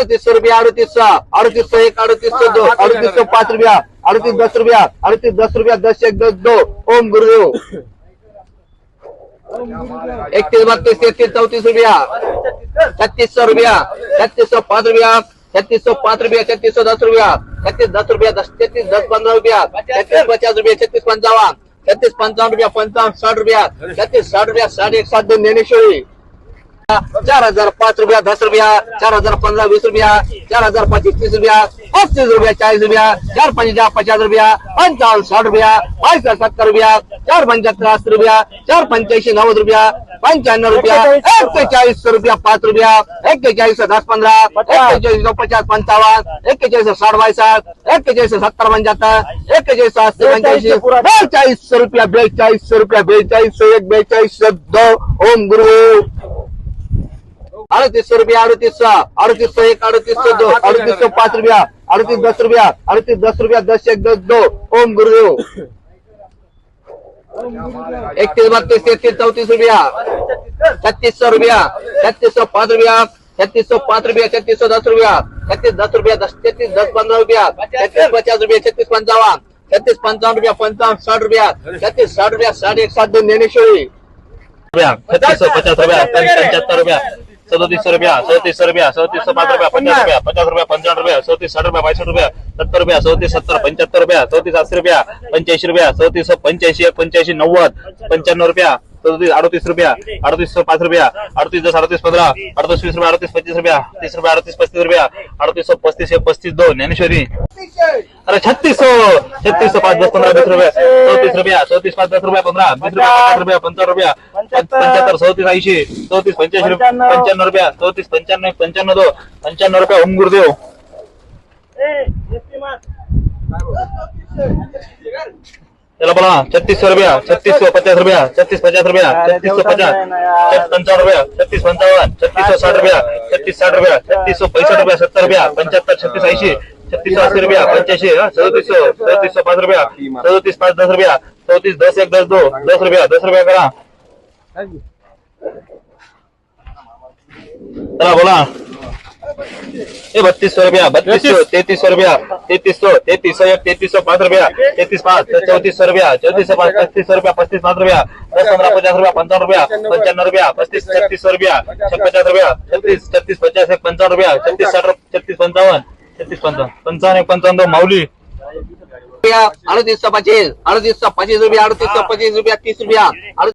अडतीस सौ रुपया अडतीस सौ अडतीस सौ एक अडतीस सौ दो अडतीस पाच रुपया. अडतीस दस रुपया अडतीस दस रुपया दस एक दस दो. ओम गुरुदेव. एकतीस बत्तीस तेहतीस चौतीस रुपया. छत्तीस सौ रुपया छत्तीस सौ पाँच रुपया छत्तीस सौ पाँच रुपया छत्तीस सौ दस रुपया छत्तीस दस रुपया दस छत्तीस दस पंद्रह रुपया छत्तीस पचास रुपया छत्तीस पंचावन छत्तीस पंचावन रुपया पंचावन साठ रुपया छत्तीस साठ रुपया साठ एक सात दोन ज्ञानेश्वरी. चार हज़ार पाच रुपया, दस रुपया, चार हज़ार पंद्रह, बीस रुपया, चार हज़ार पच्चीस, तीस रुपया, पच्चीस रुपया चाळीस रुपया, चार पंचाळीस पचास रुपया, पंचावन, साठ रुपया, बाईस, सत्तर रुपया, चार पंच्याहत्तर अस्सी रुपया, चार पंच्याऐंशी नव्वद रुपया पंच्याण्णव रुपया एक्केचाळीस रुपया, पाच रुपया एक्केचाळीस दस पंधरा एक्केचाळीस पचास पंचावन्न एक्केचाळीस साठ बायसाठ एक्केचाळीस सत्तर पंच्याहत्तर एक्केचाळीस अस्सी पंच्याऐंशी बेचाळीस रुपया बेचाळीस रुपया बेचाळीस एक बेचाळीस दो, ओम गुरु अडतीस रुपया अडतीस अडतीस एक अडतीस दो अडतीस पाच रुपया अडतीस दस रुपया अडतीस दस रुपया दस एक दस दो. ओम गुरुदेव. एकतीस बत्तीस तेहतीस चौतीस रुपया. छत्तीस सौ रुपया छत्तीस सौ पाँच रुपया छत्तीस सौ पाँच रुपया छत्तीस सौ दस रुपया छत्तीस दस रुपया दस छत्तीस दस पंद्रह रुपया छत्तीस पचास रुपया छत्तीस पंचावन छत्तीस पंचावन रुपया पंचावन साठ रुपया छत्तीस साठ रुपया साठ एक सात दोन ज्ञानेश्वरी. रुपया छत्तीस सौ पचास रुपया पंच्याहत्तर रुपया. सदोतीस रुपया सदतीस रुपया सदतीस सौ पाँच रुपया पचास रुपया पचास रुपया पंचावन्न रुपया सदतीस साठ रुपया बासठ रुपया सत्तर रुपया सदतीस सत्तर पंचहत्तर रुपया सदतीस अस्सी रुपया पंच्याऐंशी रुपया सदतीस सौ पंच्याऐंशी नव्वद पंचाण रुपया अडतीस रुपया अडतीस सौ पाच रुपया अडतीस दस अडतीस पंधरा अडतीस वीस रुपया अडतीस पच्चीस रुपया तीस रुपया अडतीस पस्तीस रुपया अडतीस सौ एक पस्तीस दोन ज्ञानेश्वरी अरे छत्तीस सौ छत्तीस सौ पाच दस पंद्रह बीस रुपया चौतीस रुपया चौतीस पाच दस रुपया पंद्रह बीस रुपया पचास रुपया पंचावन्न रुपया पंच्याहत्तर चौतीस ऐंशी चौतीस रुपया पंच्याण्णव रुपया चौतीस पंच्याण्णव पंच्याण्णव दो पंच्याण्णव रुपया ओम गुरुदेव चला बोला छत्तीस सौ रुपया छत्तीस सौ पचास रुपया छत्तीस पचास रुपया छत्तीस सौ पचास पंचावन्न रुपया छत्तीस पंचावन छत्तीस सौ साठ रुपया छत्तीस साठ रुपया छत्तीस सौ पैंसठ रुपया सत्तर रुपया पंच्याहत्तर छत्तीस ऐसी छत्तीस सौ अस्सी रुपया पंच्याऐंशी सदतीस सौ सदतीस सौ पाँच रुपया सदतीस पाँच दस रुपया चौतीस दस एक दस दो दस रुपया दस रुपया करा। चला बोला। बत्तीस सौ रुपया, बत्तीस सौ, तैतीस सौ रुपया, तैतीस सौ तैतीस सौ एक तैतीस सौ पाँच रुपया, तैतीस पाँच चौतीस सौ रुपया, चौतीस सौ पाँच, पच्चीस सौ रुपया, पच्चीस पाँच रुपया, दस, पंद्रह, पचास रुपया, पंचावन रुपया, पंचानवे रुपया, पच्चीस, छत्तीस सौ रुपया पचास रुपया, छत्तीस छत्तीस, पचास, एक पंचावन रुपया, छत्तीस, साठ, छत्तीस, पंचावन छत्तीस, पंचावन पंचावन, एक पंचावन दो रुपया, अडतीस सौ पच्चीस, अडतीस सौ पच्चीस रुपया, अडतीस सौ पच्चीस रुपया, तीस रुपया